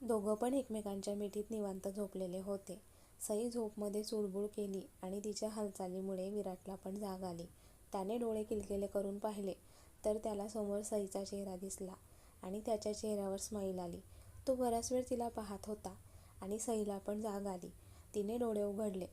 दोघं पण एकमेकांच्या मिठीत निवांत झोपलेले होते. सई झोपमध्ये चुळबुळ केली आणि तिच्या हालचालीमुळे विराटला पण जाग आली. त्याने डोळे किलकिले करून पाहिले तर त्याला समोर सईचा चेहरा दिसला आणि त्याच्या चेहऱ्यावर स्माईल आली. तो बराच वेळ तिला पाहत होता आणि सईला पण जाग आली. तिने डोळे उघडले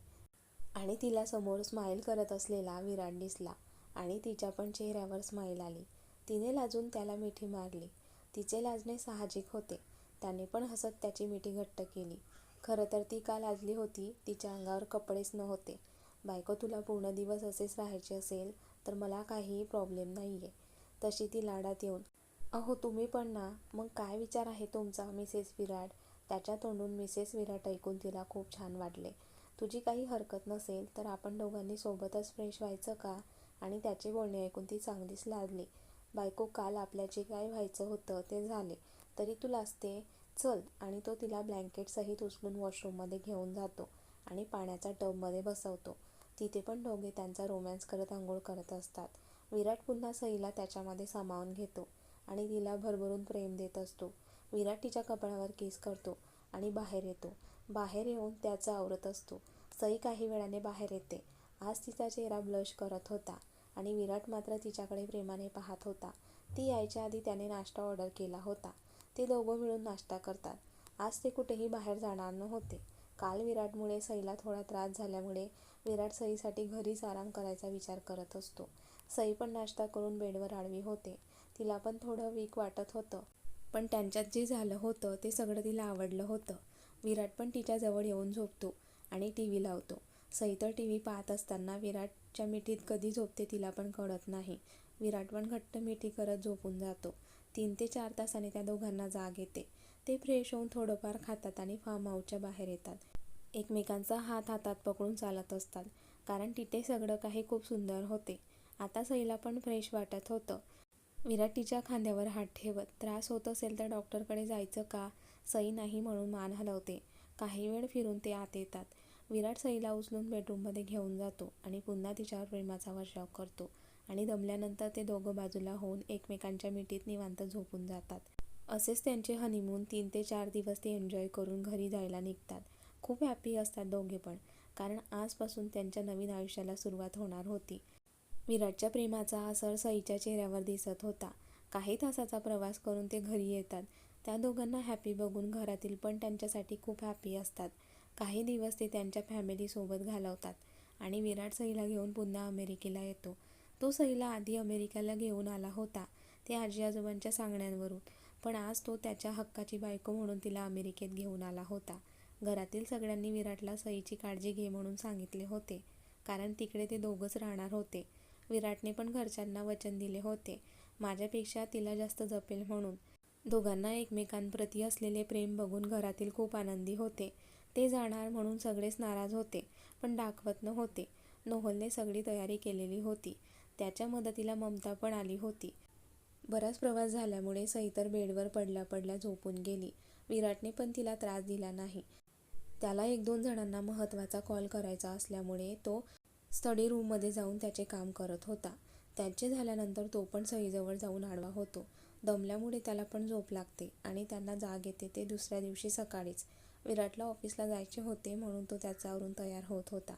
आणि तिला समोर स्माईल करत असलेला विराट दिसला आणि तिच्या पण चेहऱ्यावर स्माईल आली. तिने लाजून त्याला मिठी मारली. तिचे लाजणे साहजिक होते. त्याने पण हसत त्याची मिठी घट्ट केली. खरं तर ती का लाजली होती? तिच्या अंगावर कपडेच नव्हते. बायको तुला पूर्ण दिवस असेच राहायचे असेल तर मला काहीही प्रॉब्लेम नाही आहे तशी ती लाडात येऊन अहो तुम्ही पण ना? मग काय विचार आहे तुमचा मिसेस विराट? त्याच्या तोंडून मिसेस विराट ऐकून तिला खूप छान वाटले. तुझी काही हरकत नसेल तर आपण दोघांनी सोबतच फ्रेश व्हायचं का? आणि त्याचे बोलणे ऐकून ती चांगलीच लादली बायको काल आपल्या जे काय व्हायचं होतं ते झाले तरी तू लाजते? चल आणि तो तिला ब्लँकेटसहित उचलून वॉशरूममध्ये घेऊन जातो आणि पाण्याच्या टबमध्ये बसवतो. तिथे पण दोघे त्यांचा रोमॅन्स करत आंघोळ करत असतात. विराट पुन्हा सईला त्याच्यामध्ये सामावून घेतो आणि तिला भरभरून प्रेम देत असतो. विराट तिच्या कपाळावर किस करतो आणि बाहेर येतो. बाहेर येऊन त्याचं आवरत असतो. सई काही वेळाने बाहेर येते. आज तिचा चेहरा ब्लश करत होता आणि विराट मात्र तिच्याकडे प्रेमाने पाहत होता. ती यायच्या आधी त्याने नाश्ता ऑर्डर केला होता. ते दोघं मिळून नाश्ता करतात. आज ते कुठेही बाहेर जाणार नव्हते. काल विराटमुळे सईला थोडा त्रास झाल्यामुळे विराट सईसाठी घरीच आराम करायचा विचार करत असतो. सई पण नाश्ता करून बेडवर आडवी होते. तिला पण थोडं वीक वाटत होतं. पण त्यांच्यात जे झालं होतं ते सगळं तिला आवडलं होतं. विराट पण तिच्या जवळ येऊन झोपतो आणि टी व्ही लावतो. सई तर टी व्ही पाहत असताना विराटच्या मिठीत कधी झोपते तिला पण कळत नाही. विराट पण घट्ट मिठी करत झोपून जातो. तीन ते चार तासाने त्या दोघांना जाग येते. ते फ्रेश होऊन थोडंफार खातात आणि फार्म हाऊसच्या बाहेर येतात. एकमेकांचा हात हातात पकडून चालत असतात. कारण तिथे सगळं काही खूप सुंदर होते. आता सईला पण फ्रेश वाटत होतं. विराट तिच्या खांद्यावर हात ठेवत, त्रास होत असेल तर डॉक्टरकडे जायचं का? सई नाही म्हणून मान हलवते. काही वेळ फिरून ते आत येतात. विराट सईला उचलून बेडरूममध्ये घेऊन जातो आणि पुन्हा तिच्यावर प्रेमाचा वर्षाव करतो आणि दमल्यानंतर ते दोघं बाजूला होऊन एकमेकांच्या मिठीत निवांत झोपून जातात. असेच त्यांचे हनीमून तीन ते चार दिवस ते एन्जॉय करून घरी जायला निघतात. खूप हॅपी असतात दोघे पण. कारण आजपासून त्यांच्या नवीन आयुष्याला सुरुवात होणार होती. विराटच्या प्रेमाचा असर सईच्या चेहऱ्यावर दिसत होता. काही तासाचा प्रवास करून ते घरी येतात. त्या दोघांना हॅपी बघून घरातील पण त्यांच्यासाठी खूप हॅपी असतात. काही दिवस ते त्यांच्या फॅमिलीसोबत घालवतात आणि विराट सईला घेऊन पुन्हा अमेरिकेला येतो. तो सईला आधी अमेरिकेला घेऊन आला होता ते आजी आजोबांच्या सांगण्यांवरून पण आज तो त्याच्या हक्काची बायको म्हणून तिला अमेरिकेत घेऊन आला होता. घरातील सगळ्यांनी विराटला सईची काळजी घे म्हणून सांगितले होते. कारण तिकडे ते दोघंच राहणार होते. विराटने पण घरच्यांना वचन दिले होते माझ्यापेक्षा तिला जास्त जपेल म्हणून. दोघांना एकमेकांप्रती असलेले प्रेम बघून घरातील खूप आनंदी होते. ते जाणार म्हणून सगळेच नाराज होते पण दाखवत नव्हते. नोहलने सगळी तयारी केलेली होती. त्याच्या मदतीला ममता पण आली होती. बराच प्रवास झाल्यामुळे सईतर बेडवर पडल्या पडल्या झोपून गेली. विराटने पण तिला त्रास दिला नाही. त्याला एक दोन जणांना महत्त्वाचा कॉल करायचा असल्यामुळे तो स्टडी रूममध्ये जाऊन त्याचे काम करत होता. त्याचे झाल्यानंतर तो पण सईजवळ जाऊन आडवा होतो. दमल्यामुळे त्याला पण झोप लागते आणि त्यांना जाग येते ते दुसऱ्या दिवशी सकाळीच. विराटला ऑफिसला जायचे होते म्हणून तो त्याच्यावरून तयार होत होता.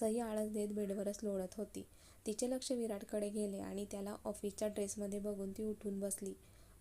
सही आळस देत बेडवरच लोळत होती. तिचे लक्ष विराटकडे गेले आणि त्याला ऑफिसच्या ड्रेसमध्ये बघून ती उठून बसली.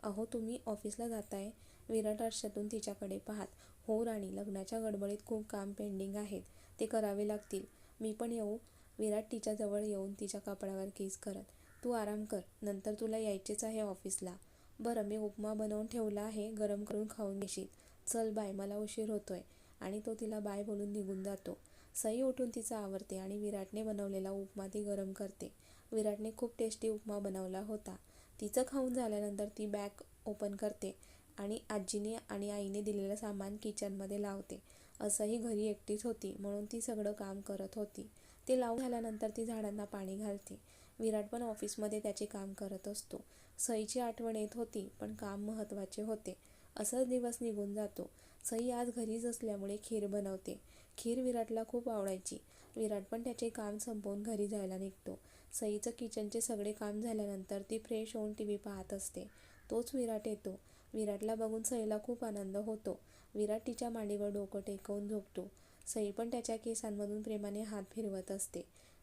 अहो तुम्ही ऑफिसला जाताय? विराट आरशातून तिच्याकडे पाहत. हो राणी लग्नाच्या गडबडीत खूप काम पेंडिंग आहेत ते करावे लागतील. मी पण येऊ? विराट तिच्या जवळ येऊन तिच्या कपड्यावर किस करत. तू आराम कर. नंतर तुला यायचेच आहे ऑफिसला. बरं मी उपमा बनवून ठेवला आहे गरम करून खाऊन घेशील. चल बाय मला उशीर होतोय आणि तो तिला बाय बोलून निघून जातो. सई उठून तिचं आवरते आणि विराटने बनवलेला उपमा ती गरम करते. विराटने खूप टेस्टी उपमा बनवला होता. तिचं खाऊन झाल्यानंतर ती बॅग ओपन करते आणि आजीने आणि आईने दिलेलं सामान किचनमध्ये लावते. असंही घरी एकटीच होती म्हणून ती सगळं काम करत होती. ते लावून झाल्यानंतर ती झाडांना पाणी घालते. विराट पण ऑफिसमध्ये त्याचे काम करत असतो. सईची आठवण येत होती पण काम महत्त्वाचे होते. असंच दिवस निघून जातो. सई आज घरीच असल्यामुळे खीर बनवते. खीर विराटला खूप आवडायची. विराट पण त्याचे काम संपवून घरी जायला निघतो. सईचं किचनचे सगळे काम झाल्यानंतर ती फ्रेश होऊन टी व्ही पाहत असते. तोच विराट येतो. विराटला बघून सईला खूप आनंद होतो विराट तिच्या मांडीवर डोकं टेकवून झोपतो सई पण त्याच्या केसांमधून प्रेमाने हात फिरवत असते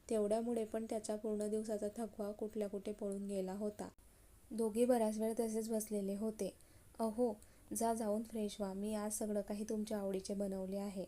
तेवढ्यामुळे पण त्याचा पूर्ण दिवसाचा थकवा कुठल्या कुठे पळून गेला होता दोघे बराच वेळ तसेच बसलेले होते अहो जा जाऊन फ्रेश व्हा. मी आज सगळं काही तुमच्या आवडीचे बनवले आहे.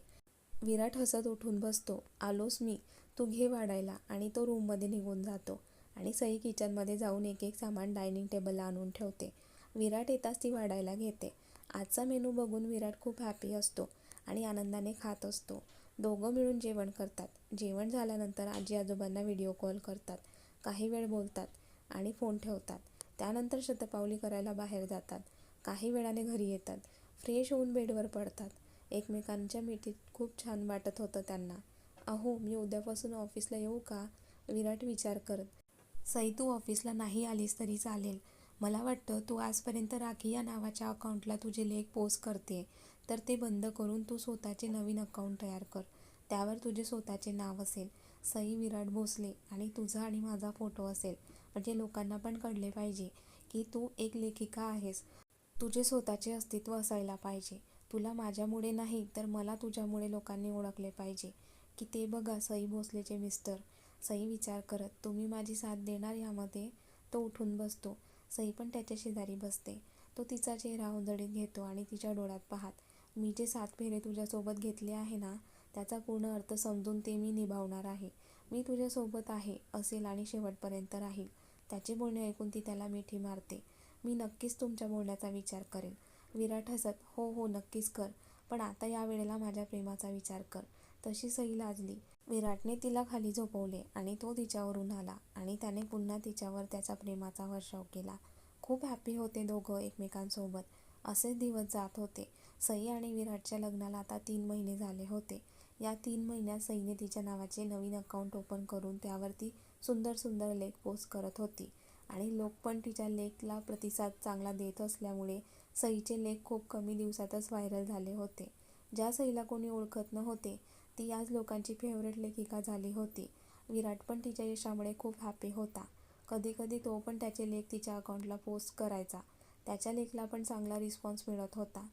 विराट हसत उठून बसतो. आलोस मी. तू घे वाढायला आणि तो रूममध्ये निघून जातो आणि सई किचनमध्ये जाऊन एक एक सामान डायनिंग टेबलला आणून ठेवते. विराट येताच ती वाढायला घेते. आजचा मेनू बघून विराट खूप हॅपी असतो आणि आनंदाने खात असतो. दोघं मिळून जेवण करतात. जेवण झाल्यानंतर आजी आजोबांना व्हिडिओ कॉल करतात. काही वेळ बोलतात आणि फोन ठेवतात. त्यानंतर शतपावली करायला बाहेर जातात. काही वेळाने घरी येतात. फ्रेश होऊन बेडवर पडतात. एकमेकांच्या मिठीत खूप छान वाटत होतं त्यांना. अहो मी उद्यापासून ऑफिसला येऊ का? विराट विचार करत. सई तू ऑफिसला नाही आलीस तरी चालेल. मला वाटतं तू आजपर्यंत राखी या नावाच्या अकाउंटला तुझे लेख पोस्ट करते तर ते बंद करून तू स्वतःचे नवीन अकाउंट तयार कर. त्यावर तुझे स्वतःचे नाव असेल सई विराट भोसले आणि तुझा आणि माझा फोटो असेल. म्हणजे लोकांना पण कळले पाहिजे की तू एक लेखिका आहेस. तुझे स्वतःचे अस्तित्व असायला पाहिजे. तुला माझ्यामुळे नाही तर मला तुझ्यामुळे लोकांनी ओळखले पाहिजे. की ते बघा सई भोसलेचे मिस्टर. सई विचार करत तुम्ही माझी साथ देणार यामध्ये तो उठून बसतो. सई पण त्याच्या शेजारी बसते. तो तिचा चेहरा उजळीत घेतो आणि तिच्या डोळ्यात पाहत मी जे सात फेरे तुझ्यासोबत घेतले आहे ना त्याचा पूर्ण अर्थ समजून ते मी निभावणार आहे. मी तुझ्यासोबत आहे असेल आणि शेवटपर्यंत राहील. त्याचे बोलणे ऐकून ती त्याला मिठी मारते. मी नक्कीच तुमच्या बोलण्याचा विचार करेन. विराट हसत हो हो नक्कीच कर. पण आता या वेळेला माझ्या प्रेमाचा विचार कर. तशी सई लाजली. विराटने तिला खाली झोपवले आणि तो तिच्यावरून आला आणि त्याने पुन्हा तिच्यावर त्याचा प्रेमाचा वर्षाव केला. खूप हॅपी होते दोघं एकमेकांसोबत. असेच दिवस जात होते. सई आणि विराटच्या लग्नाला आता तीन महिने झाले होते. या तीन महिन्यात सईने तिच्या नावाचे नवीन अकाउंट ओपन करून त्यावरती सुंदर सुंदर लेख पोस्ट करत होती. आणि लोक पण तिच्या लेखला प्रतिसाद चांगला देत असल्यामुळे सईचे लेख खूप कमी दिवसातच व्हायरल झाले होते. ज्या सईला कोणी ओळखत नव्हते ती आज लोकांची फेवरेट लेखिका झाली होती. विराट पण तिच्या यशामुळे खूप हॅपी होता. कधी कधी तो पण त्याचे लेख तिच्या अकाउंटला पोस्ट करायचा. त्याच्या लेखला पण चांगला रिस्पॉन्स मिळत होता.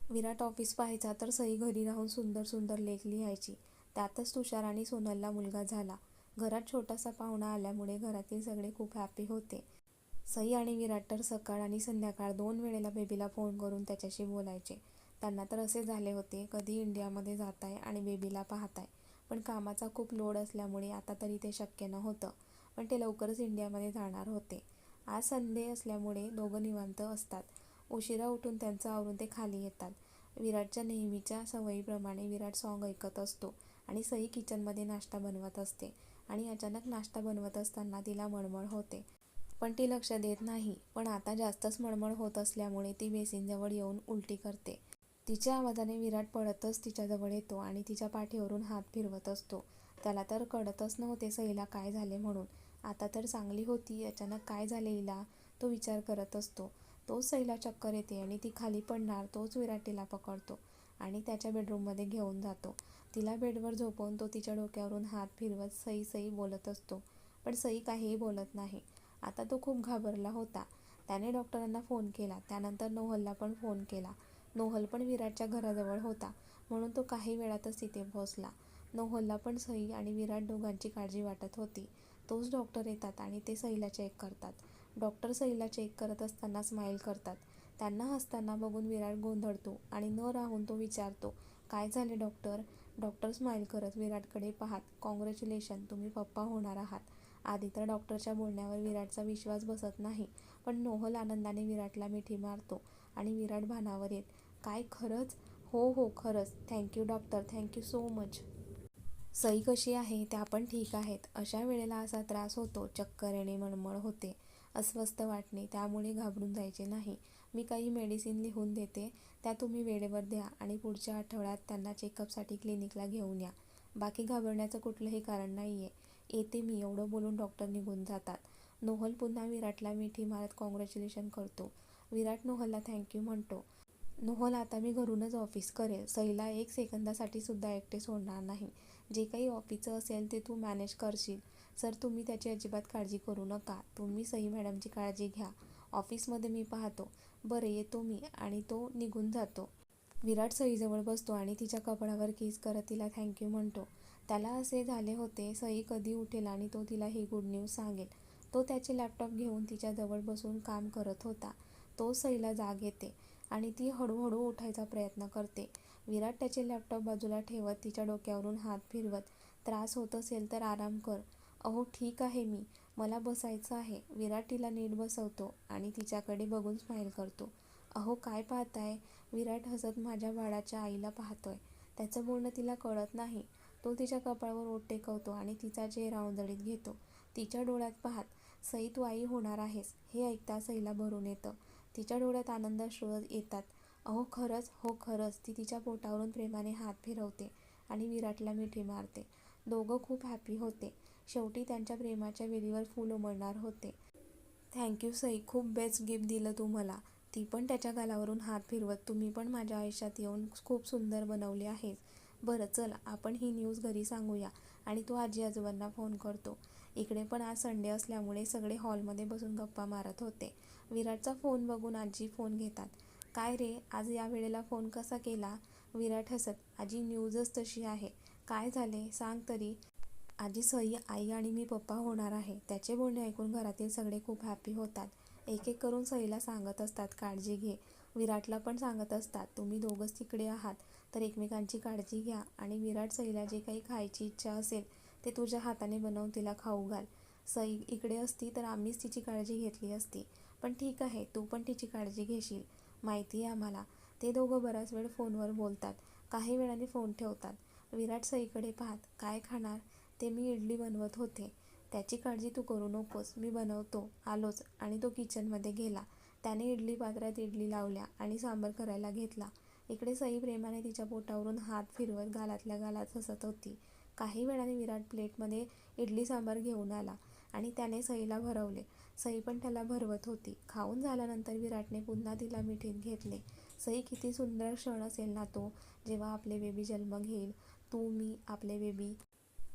विराट ऑफिस पाहायचा तर सई घरी राहून सुंदर सुंदर लेख लिहायची. त्यातच तुषार आणि सोनलला मुलगा झाला. घरात छोटासा पाहुणा आल्यामुळे घरातील सगळे खूप हॅपी होते. सई आणि विराट तर सकाळ आणि संध्याकाळ दोन वेळेला बेबीला फोन करून त्याच्याशी बोलायचे. त्यांना तर असे झाले होते कधी इंडियामध्ये जाताय आणि बेबीला पाहताय. पण कामाचा खूप लोड असल्यामुळे आता तरी ते शक्य नव्हतं. पण ते लवकरच इंडियामध्ये जाणार होते. आज संडे असल्यामुळे दोघं निवांत असतात. उशिरा उठून त्यांचं आवरून ते खाली येतात. विराटच्या नेहमीच्या सवयीप्रमाणे विराट सॉन्ग ऐकत असतो आणि सई किचनमध्ये नाश्ता बनवत असते. आणि अचानक नाश्ता बनवत असताना तिला मळमळ होते. पण ती लक्ष देत नाही. पण आता जास्तच मळमळ होत असल्यामुळे ती बेसिनजवळ येऊन उलटी करते. तिच्या आवाजाने विराट पळतच तिच्याजवळ येतो आणि तिच्या पाठीवरून हात फिरवत असतो. त्याला तर कळतच नव्हते सईला काय झाले म्हणून. आता तर चांगली होती अचानक काय झाले हिला? तो विचार करत असतो. तोच सईला चक्कर येते आणि ती खाली पडणार तोच विराट तिला पकडतो. आणि त्याच्या बेडरूममध्ये घेऊन जातो. तिला बेडवर झोपवून तो तिच्या डोक्यावरून हात फिरवत सई सई बोलत असतो. पण सई काहीही बोलत नाही. आता तो खूप घाबरला होता. त्याने डॉक्टरांना फोन केला. त्यानंतर नोहलला पण फोन केला. नोहल पण विराटच्या घराजवळ होता. म्हणून तो काही वेळातच तिथे पोहोचला. नोहलला पण सई आणि विराट दोघांची काळजी वाटत होती. तोच डॉक्टर येतात आणि ते सईला चेक करतात. डॉक्टर सईला चेक करत असताना स्माईल करतात. त्यांना हसताना बघून विराट गोंधळतो आणि न राहून तो विचारतो काय झाले डॉक्टर डॉक्टर स्माईल करत विराटकडे पाहत कॉंग्रॅच्युलेशन तुम्ही पप्पा होणार आहात आधी तर डॉक्टरच्या बोलण्यावर विराटचा विश्वास बसत नाही पण नोहल आनंदाने विराटला मिठी मारतो आणि विराट भानावर येत काय खरंच? हो हो खरंच. Thank you doctor thank you so much Sai कशी आहे? त्या पण ठीक आहेत. अशा वेळेला असा त्रास होतो. चक्कर येणे मळमळ होते. अस्वस्थ वाटणे त्यामुळे घाबरून जायचे नाही. मी काही मेडिसिन लिहून देते त्या तुम्ही वेळेवर द्या आणि पुढच्या आठवड्यात त्यांना चेकअपसाठी क्लिनिकला घेऊन या. बाकी घाबरण्याचं कुठलंही कारण नाही आहे येते मी एवढं बोलून डॉक्टर निघून जातात. नोहल पुन्हा विराटला मिठी मारत कॉंग्रॅच्युलेशन करतो. विराट नोहलला थँक्यू म्हणतो. नोहल आता मी घरूनच ऑफिस करेल. सईला एक सेकंदासाठी सुद्धा एकटे सोडणार नाही. जे काही ऑफिसचं असेल ते तू मॅनेज करशील. सर तुम्ही त्याची अजिबात काळजी करू नका. तुम्ही सई मॅडमची काळजी घ्या. ऑफिसमध्ये मी पाहतो. बरं येतो मी आणि तो निघून जातो. विराट सईजवळ बसतो आणि तिच्या कपड्यावर किस करत तिला थँक्यू म्हणतो. त्याला असे झाले होते सई कधी उठेल आणि तो तिला ही गुड न्यूज सांगेल. तो त्याचे लॅपटॉप घेऊन तिच्याजवळ बसून काम करत होता. तो सईला जाग येते आणि ती हळूहळू उठायचा प्रयत्न करते. विराट त्याचे लॅपटॉप बाजूला ठेवत तिच्या डोक्यावरून हात फिरवत त्रास होत असेल तर आराम कर. अहो ठीक आहे मी. मला बसायचं आहे. विराट तिला नीट बसवतो आणि तिच्याकडे बघून स्माईल करतो. अहो काय पाहताय? विराट हसत माझ्या बाळाच्या आईला पाहतोय. त्याचं बोलणं तिला कळत नाही. तो तिच्या कपाळावर ओट टेकवतो आणि तिचा चेहरा उंदळीत घेतो. तिच्या डोळ्यात पाहत सई तू आई होणार आहेस. हे ऐकता सईला भरून येतं. तिच्या डोळ्यात आनंद श्रोत येतात. अहो खरंच? हो खरंच. ती तिच्या पोटावरून प्रेमाने हात फिरवते आणि विराटला मिठी मारते. दोघं खूप हॅपी होते. शेवटी त्यांच्या प्रेमाच्या वेलीवर फूल उमळणार होते. Thank you Sai. खूप बेस्ट गिफ्ट दिलं तू मला. ती पण त्याच्या गालावरून हात फिरवत तुम्ही पण माझ्या आयुष्यात येऊन खूप सुंदर बनवले आहेस बरं चल आपण ही न्यूज घरी सांगूया आणि तो आजी आजोबांना फोन करतो. इकडे पण आज संडे असल्यामुळे सगळे हॉलमध्ये बसून गप्पा मारत होते. विराटचा फोन बघून आजी फोन घेतात. काय रे आज या वेळेला फोन कसा केला? विराट हसत. आजी न्यूजच तशी आहे. काय झाले? सांग तरी. आजी सई आई आणि मी पप्पा होणार आहे. त्याचे बोलणे ऐकून घरातील सगळे खूप हॅपी होतात. एक एक करून सईला सांगत असतात काळजी घे. विराटला पण सांगत असतात तुम्ही दोघंच तिकडे आहात तर एकमेकांची काळजी घ्या आणि विराट सईला जे काही खायची इच्छा असेल ते तुझ्या हाताने बनवून तिला खाऊ घाल. सई इकडे असती तर आम्हीच तिची काळजी घेतली असती. पण ठीक आहे तू पण तिची काळजी घेशील. माहिती आहे आम्हाला. ते दोघं बराच वेळ फोनवर बोलतात. काही वेळाने फोन ठेवतात. विराट सईकडे पाहत काय खाणार? ते मी इडली बनवत होते. त्याची काळजी तू करू नकोस. मी बनवतो. आलोच. आणि तो किचनमध्ये गेला. त्याने इडली पात्रात इडली लावल्या आणि सांबार करायला घेतला. इकडे सई प्रेमाने तिच्या पोटावरून हात फिरवत गालातल्या गालात हसत होती. काही वेळाने विराट प्लेटमध्ये इडली सांबार घेऊन आला आणि त्याने सईला भरवले. सई पण त्याला भरवत होती. खाऊन झाल्यानंतर विराटने पुन्हा तिला मिठीत घेतले. सई किती सुंदर क्षण असेल ना तो. जेव्हा आपले बेबी जन्म घेईल. तू मी आपले बेबी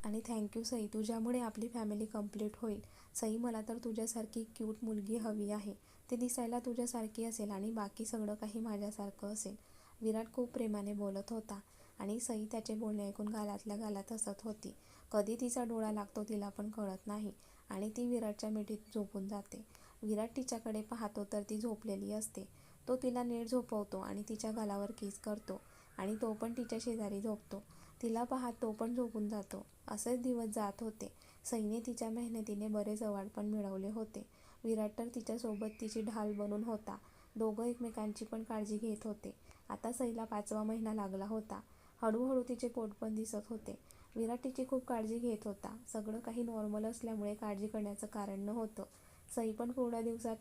आणि थँक्यू सई तुझ्यामुळे आपली फॅमिली कंप्लीट होईल. सई मला तर तुझ्यासारखी क्यूट मुलगी हवी आहे. ती दिसायला तुझ्यासारखी असेल आणि बाकी सगळं काही माझ्यासारखं असेल. विराट खूप प्रेमाने बोलत होता आणि सई त्याचे बोलणे ऐकून गालातल्या गालात हसत होती. कधी तिचा डोळा लागतो तिला पण कळत नाही आणि ती विराटच्या मिठीत झोपून जाते. विराट तिच्याकडे पाहतो तर ती झोपलेली असते. तो तिला नीट झोपवतो आणि तिच्या गालावर किस करतो आणि तो पण तिच्या शेजारी झोपतो. तिला पाहत तो पण झोपून जातो. असेच दिवस जात होते. सईने तिच्या मेहनतीने बरेच अवार्ड पण मिळवले होते. विराट तर तिच्यासोबत तिची ढाल बनून होता. दोघं एकमेकांची पण काळजी घेत होते. आता सईला पाचवा महिना लागला होता. हळूहळू तिचे पोट पण दिसत होते. विराट तिची खूप काळजी घेत होता. सगळं काही नॉर्मल असल्यामुळे काळजी करण्याचं कारण नव्हतं. सई पण पूर्ण दिवसात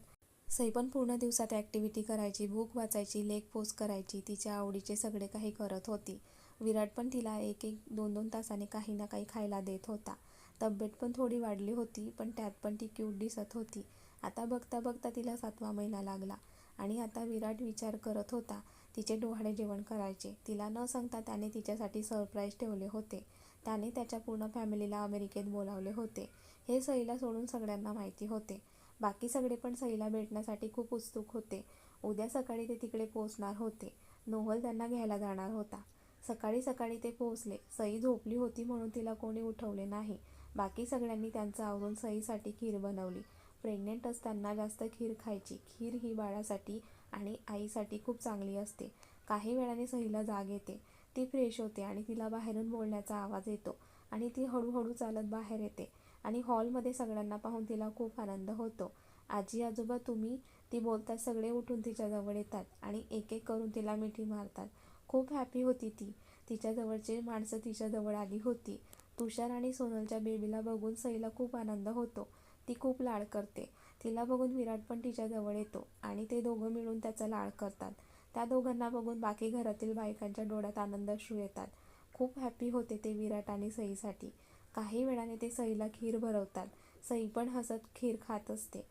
सई पण पूर्ण दिवसात ॲक्टिव्हिटी करायची बुक वाचायची लेख पोस्ट करायची तिच्या आवडीचे सगळे काही करत होती. विराट पण तिला एक एक दोन दोन तासाने काही ना काही खायला देत होता. तब्येत पण थोडी वाढली होती पण त्यात पण ती क्यूट दिसत होती. आता बघता बघता तिला सातवा महिना लागला आणि आता विराट विचार करत होता तिचे डोहाळे जेवण करायचे. तिला न सांगता त्याने तिच्यासाठी सरप्राईज ठेवले होते. त्याने त्याच्या पूर्ण फॅमिलीला अमेरिकेत बोलावले होते. हे सईला सोडून सगळ्यांना माहिती होते. बाकी सगळे पण सईला भेटण्यासाठी खूप उत्सुक होते. उद्या सकाळी ते तिकडे पोचणार होते. नोहल त्यांना घ्यायला जाणार होता. सकाळी सकाळी ते पोहोचले. सई झोपली होती म्हणून तिला कोणी उठवले नाही. बाकी सगळ्यांनी त्यांचं आवरून सईसाठी खीर बनवली. प्रेग्नेंट असताना जास्त खीर खायची. खीर ही बाळासाठी आणि आईसाठी खूप चांगली असते. काही वेळाने सईला जाग येते. ती फ्रेश होते आणि तिला बाहेरून बोलण्याचा आवाज येतो आणि ती हळूहळू चालत बाहेर येते आणि हॉलमध्ये सगळ्यांना पाहून तिला खूप आनंद होतो. आजी आजोबा तुम्ही? ती बोलतात सगळे उठून तिच्याजवळ येतात आणि एक एक करून तिला मिठी मारतात. खूप हॅपी होती ती. तिच्याजवळचे माणसं तिच्याजवळ आली होती. तुषार आणि सोनलच्या बेबीला बघून सईला खूप आनंद होतो. ती खूप लाड करते. तिला बघून विराट पण तिच्याजवळ येतो आणि ते दोघं मिळून त्याचा लाड करतात. त्या दोघांना बघून बाकी घरातील बायकांच्या डोळ्यात आनंद अश्रू येतात. खूप हॅपी होते ते विराट आणि सईसाठी. काही वेळाने ते सईला खीर भरवतात. सई पण हसत खीर खात असते.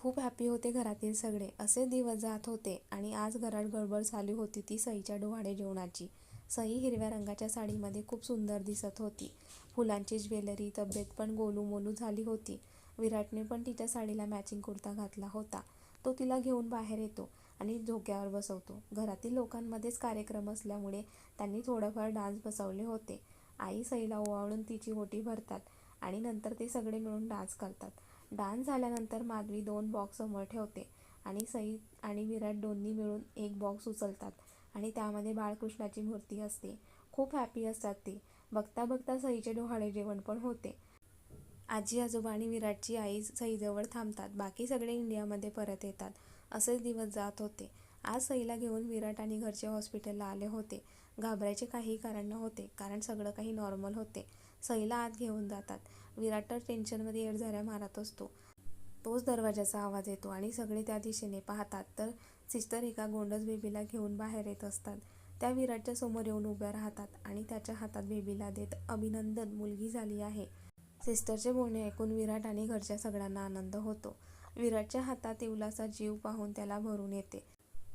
खूप हॅपी होते घरातील सगळे. असे दिवस जात होते आणि आज घरात गडबड चालू होती ती सईच्या डोहाडे जेवणाची. सई हिरव्या रंगाच्या साडीमध्ये खूप सुंदर दिसत होती. फुलांची ज्वेलरी तब्येत पण गोलूमोलू झाली होती. विराटने पण तिच्या साडीला मॅचिंग कुर्ता घातला होता. तो तिला घेऊन बाहेर येतो आणि झोक्यावर बसवतो. घरातील लोकांमध्येच कार्यक्रम असल्यामुळे त्यांनी थोडंफार डान्स बसवले होते. आई सईला ओवाळून तिची ओटी भरतात आणि नंतर ते सगळे मिळून डान्स करतात. डान्स झाल्यानंतर माधवी दोन बॉक्स समोर ठेवते आणि सई आणि विराट दोन्ही मिळून एक बॉक्स उचलतात आणि त्यामध्ये बाळकृष्णाची मूर्ती असते. खूप हॅपी असतात ते. बघता बघता सईचे डोहाळे जेवण पण होते. आजी आजोबा आणि विराटची आई सईजवळ थांबतात. बाकी सगळे इंडियामध्ये परत येतात. असेच दिवस जात होते. आज सईला घेऊन विराट आणि घरचे हॉस्पिटलला आले होते. घाबरायचे काही कारण नव्हते कारण सगळं काही नॉर्मल होते. सईला आत घेऊन जातात. विराट तर टेन्शनमध्ये येडझाऱ्या मारत असतो तोच दरवाजाचा आवाज येतो आणि सगळे त्या दिशेने पाहतात. तर सिस्टर एका गोंडस बेबीला घेऊन बाहेर येत असतात. त्या विराटच्या समोर येऊन उभ्या राहतात आणि त्याच्या हातात बेबीला देत अभिनंदन मुलगी झाली आहे. सिस्टरचे बोलणे ऐकून विराट आणि घरच्या सगळ्यांना आनंद होतो. विराटच्या हातात इवलाचा जीव पाहून त्याला भरून येते.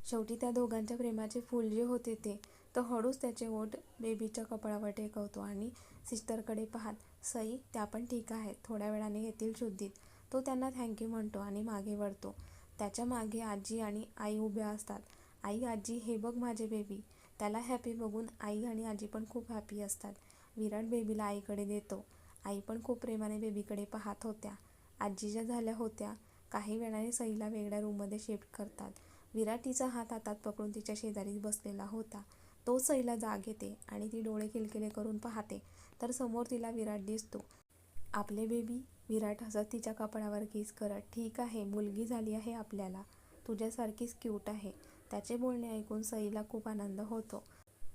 शेवटी त्या दोघांच्या प्रेमाचे फूल जे होते ते तो हळूच त्याचे ओठ बेबीच्या कपाळावर टेकवतो आणि सिस्टरकडे पाहत सई त्या पण ठीक आहेत. थोड्या वेळाने येतील शुद्धीत. तो त्यांना थँक्यू म्हणतो आणि मागे वळतो. त्याच्यामागे आजी आणि आई उभ्या असतात. आई आजी हे बघ माझे बेबी त्याला हॅपी बघून आई आणि आजी पण खूप हॅपी असतात. विराट बेबीला आईकडे देतो. आई पण खूप प्रेमाने बेबीकडे पाहत होत्या. आजी ज्या झाल्या होत्या काही वेळाने सईला वेगळ्या रूममध्ये शिफ्ट करतात. विराट तिचा हात हातात पकडून तिच्या शेजारीच बसलेला होता. तो सईला जाग येते आणि ती डोळे किलकिले करून पाहते. तर समोर तिला विराट दिसतो. आपले बेबी विराट हसत तिच्या कपड्यावर किस करत ठीक आहे मुलगी झाली आहे आपल्याला. तुझ्यासारखीच क्यूट आहे. त्याचे बोलणे ऐकून सईला खूप आनंद होतो.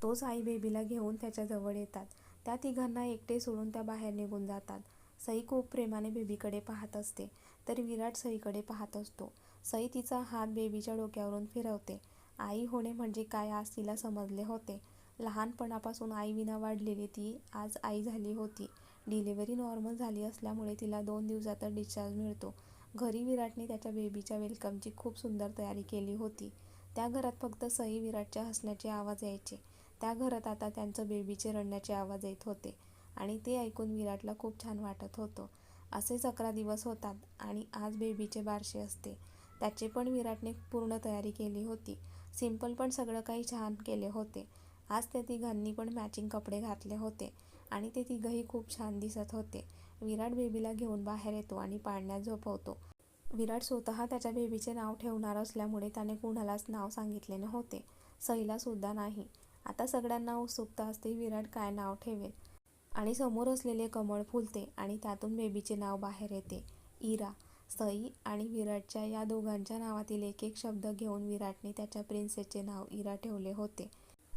तोच आई बेबीला घेऊन त्याच्याजवळ येतात. त्या तिघांना एकटे सोडून त्या बाहेर निघून जातात. सई खूप प्रेमाने बेबीकडे पाहत असते. तर विराट सईकडे पाहत असतो. सई तिचा हात बेबीच्या डोक्यावरून फिरवते. आई होणे म्हणजे काय आज तिला समजले होते. लहानपणापासून आईविना वाढलेली ती आज आई झाली होती. डिलिव्हरी नॉर्मल झाली असल्यामुळे तिला दोन दिवसातच डिस्चार्ज मिळतो. घरी विराटने त्याच्या बेबीच्या वेलकमची खूप सुंदर तयारी केली होती. त्या घरात फक्त सई विराटच्या हसण्याचे आवाज यायचे. त्या घरात आता त्यांचं बेबीचे रडण्याचे आवाज येत होते आणि ते ऐकून विराटला खूप छान वाटत होतं. असेच अकरा दिवस होतात आणि आज बेबीचे बारसे असते. त्याचे पण विराटने पूर्ण तयारी केली होती. सिंपल पण सगळं काही छान केले होते. आज त्या तिघांनी पण मॅचिंग कपडे घातले होते आणि ते तिघंही खूप छान दिसत होते. विराट बेबीला घेऊन बाहेर येतो आणि पाळण्यात झोपवतो. विराट स्वतः त्याच्या बेबीचे नाव ठेवणार असल्यामुळे त्याने कुणालाच नाव सांगितले नव्हते. सईलासुद्धा नाही. आता सगळ्यांना उत्सुकता असते विराट काय नाव ठेवेल. आणि समोर असलेले कमळ फुलते आणि त्यातून बेबीचे नाव बाहेर येते. इरा सई आणि विराटच्या या दोघांच्या नावातील एक एक शब्द घेऊन विराटने त्याच्या प्रिन्सेसचे नाव इरा ठेवले होते.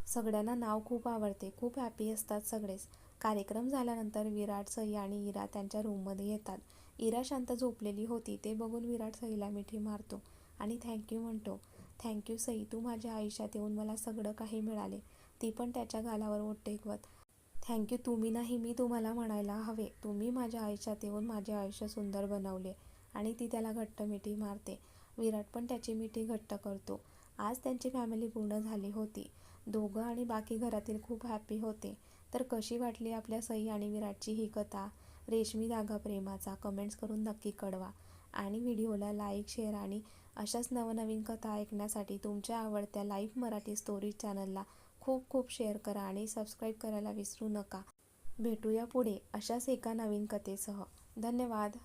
सगळ्यांना नाव खूप आवडते खूप हॅपी असतात सगळेच. कार्यक्रम झाल्यानंतर विराट सई आणि इरा त्यांच्या रूममध्ये येतात. इरा शांत झोपलेली होती ते बघून विराट सईला मिठी मारतो आणि थँक्यू म्हणतो. थँक्यू सई. तू माझ्या आयुष्यात येऊन मला सगळं काही मिळाले. ती पण त्याच्या गालावर ओट टेकवत थँक्यू तुम्ही नाही मी तुम्हाला म्हणायला हवे. तुम्ही माझ्या आयुष्यात येऊन माझे आयुष्य सुंदर बनवले. आणि ती त्याला घट्ट मिठी मारते. विराट पण त्याची मिठी घट्ट करतो. आज त्यांची फॅमिली पूर्ण झाली होती. दोघं आणि बाकी घरातील खूप हॅपी होते. तर कशी वाटली आपल्या सई आणि विराटची ही कथा? रेशमी धागा प्रेमाचा. कमेंट्स करून नक्की कळवा. आणि व्हिडिओला लाईक शेअर आणि अशाच नवनवीन कथा ऐकण्यासाठी तुमच्या आवडत्या लाईव्ह मराठी स्टोरीज चॅनलला खूप खूप शेअर करा आणि सबस्क्राईब करायला विसरू नका. भेटूया पुढे अशाच एका नवीन कथेसह. धन्यवाद.